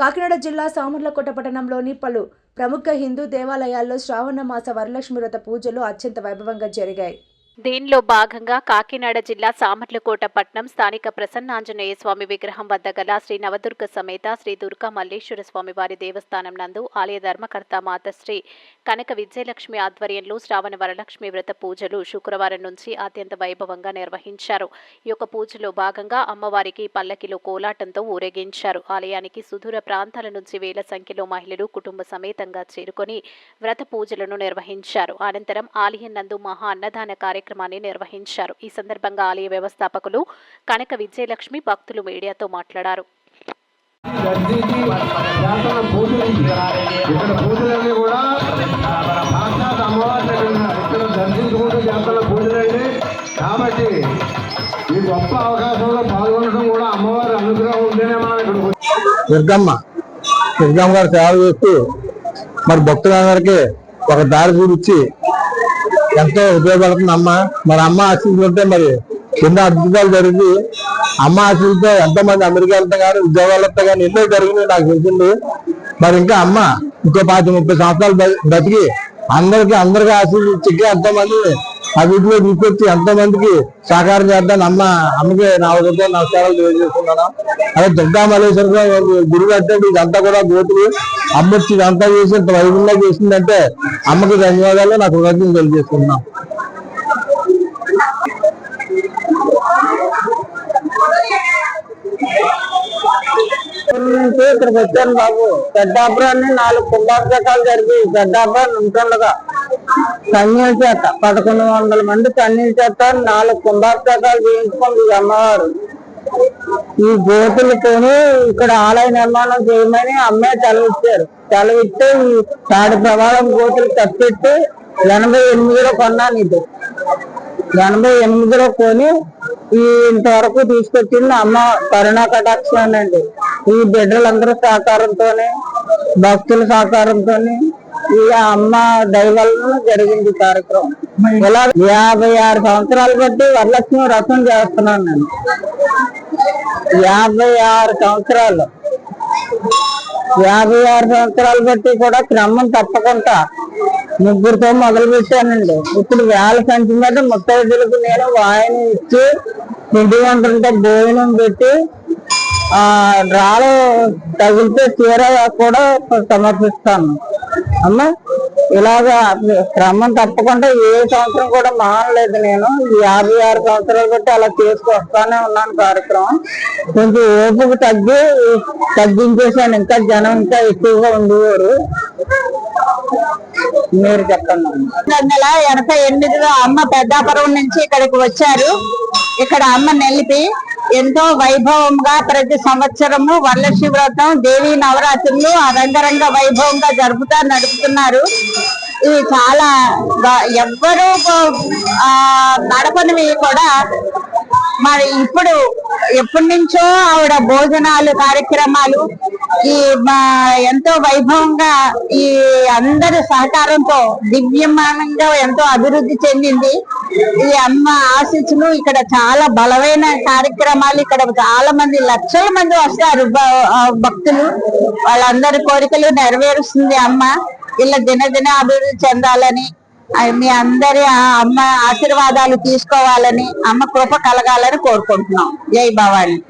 కాకినాడ జిల్లా సామర్లకోట పట్టణంలోని పలు ప్రముఖ హిందూ దేవాలయాల్లో శ్రావణ మాస వరలక్ష్మి వ్రత పూజలు అత్యంత వైభవంగా జరిగాయి. దీనిలో భాగంగా కాకినాడ జిల్లా సామర్లకోట పట్నం స్థానిక ప్రసన్నాంజనేయ స్వామి విగ్రహం వద్ద గల శ్రీ నవదుర్గ సమేత శ్రీ దుర్గా మల్లేశ్వర స్వామి వారి దేవస్థానం నందు ఆలయ ధర్మకర్త మాతశ్రీ కనక విజయలక్ష్మి ఆధ్వర్యంలో శ్రావణ వరలక్ష్మి వ్రత పూజలు శుక్రవారం నుంచి అత్యంత వైభవంగా నిర్వహించారు. ఈ యొక్క పూజలో భాగంగా అమ్మవారికి పల్లకిలో కోలాటంతో ఊరేగించారు. ఆలయానికి సుదూర ప్రాంతాల నుంచి వేల సంఖ్యలో మహిళలు కుటుంబ సమేతంగా చేరుకొని వ్రత పూజలను నిర్వహించారు. అనంతరం ఆలయం నందు మహా అన్నదాన కార్యక్రమాన్ని నిర్వహించారు ఈ సందర్భంగా ఆలయ వ్యవస్థాపకులు కనక విజయలక్ష్మి భక్తులు మీడియాతో మాట్లాడారు కాబట్టి ఈ గొప్ప అవకాశంలో పాల్గొనడం కూడా అమ్మవారి అనుగ్రహం ఉంటేనే మనం. దుర్గమ్మ దుర్గమ్మ గారు సేవ చేస్తూ మరి భక్తులందరికీ ఒక దారి చూపించి ఎంతో ఉపయోగపడుతుంది అమ్మ మరి అమ్మ ఆశీస్సులు ఉంటే మరి ఎన్నో అద్భుతాలు జరిగి అమ్మ ఆశీస్సులతో ఎంతో మంది అమెరికా కానీ ఉద్యోగాలతో కానీ ఎన్నో జరిగినాయి నాకు తెలిసింది. మరి ఇంకా అమ్మ ఇంకో పాతి ముప్పై సంవత్సరాలు బ- బ్రతికి అందరికీ అందరికీ ఆశీస్సులు ఇచ్చి ఎంతో మంది అభివృద్ధిలో తీసుకొచ్చి ఎంతో మందికి సహకారం చేద్దాం అమ్మ అమ్మకి నా ఉదయంతో నమస్కారాలు తెలియజేస్తున్నాను అదే దుర్గా మల్లేశ్వర గురువు అంటే ఇదంతా కూడా గోతులు. అమ్మ వచ్చి ఇదంతా చేసి ఇంత వైభవంగా చేసిందంటే అమ్మకి ధన్యవాదాలు నాకు కృతజ్ఞతలు తెలియజేస్తున్నాను ఇక్కడికి వచ్చాను బాబు. పెద్దాపురాన్ని నాలుగు కుంభాభిషేకాలు జరిగి పెద్దాపురం ఉంటుండగా కన్యల చేత పదకొండు వందల మంది కన్యల చేత నాలుగు కుంభాభిషేకాలు చేయించుకుంది అమ్మవారు. ఈ గోతులతోని ఇక్కడ ఆలయ నిర్మాణం చేయమని అమ్మే తెలవిచ్చారు తెలవిస్తే ఈ తాడి ప్రవాహం గోతులు తప్పెట్టి ఎనభై ఎనిమిదిలో కొన్నాను ఇది. ఎనభై ఎనిమిదిలో కొని ఈ ఇంతవరకు తీసుకొచ్చింది అమ్మ కరుణా కటాక్షం అండి ఈ బిడ్డలందరూ సహకారంతోనే భక్తుల సహకారంతోనే ఈ అమ్మ దైవాలను జరిగింది కార్యక్రమం. ఇలా యాభై ఆరు సంవత్సరాలు బట్టి వరలక్ష్మి రసం చేస్తున్నాను నేను. యాభై ఆరు సంవత్సరాలు. యాభై ఆరు సంవత్సరాలు బట్టి కూడా క్రమం తప్పకుండా ముగ్గురితో మొదలు పెట్టానండి ఇప్పుడు వేల సంచి మీద ముత్తైదులకు నేను వాయిని ఇచ్చి ఇంటి వంటంటే భోజనం పెట్టి రాళ్ళు తగిలితే చీర కూడా సమర్పిస్తాను. అమ్మా ఇలాగా క్రమం తప్పకుండా ఏ సంవత్సరం కూడా మానలేదు నేను. ఈ యాభై ఆరు సంవత్సరాలు బట్టి అలా తీసుకొస్తానే ఉన్నాను కార్యక్రమం. కొంచెం ఓపిక తగ్గి తగ్గించేసాను ఇంకా జనం ఇంకా ఎక్కువగా ఉండేవారు. మీరు చెప్పండి వందల ఎనభై ఎనిమిదిలో అమ్మ పెద్దాపురం నుంచి ఇక్కడికి వచ్చారు. ఇక్కడ అమ్మ నిలిపి ఎంతో వైభవంగా ప్రతి సంవత్సరము వరలక్ష్మి వ్రతం దేవి నవరాత్రులు ఆ రంగరంగ వైభవంగా జరుపుతా నడుపుతున్నారు. ఇవి చాలా ఎవ్వరూ నడపనివి కూడా మరి ఇప్పుడు ఎప్పటి నుంచో ఆవిడ భోజనాలు కార్యక్రమాలు ఈ మా ఎంతో వైభవంగా ఈ అందరి సహకారంతో దివ్యమానంగా ఎంతో అభివృద్ధి చెందింది. ఈ అమ్మ ఆశించును ఇక్కడ చాలా బలమైన కార్యక్రమాలు ఇక్కడ చాలా మంది లక్షల మంది వస్తారు భ- భక్తులు. వాళ్ళందరి కోరికలు నెరవేరుస్తుంది అమ్మ. ఇలా దినదిన అభివృద్ధి చెందాలని మీ అందరి అమ్మ ఆశీర్వాదాలు తీసుకోవాలని అమ్మ కృప కలగాలని కోరుకుంటున్నాం. జై భవాని.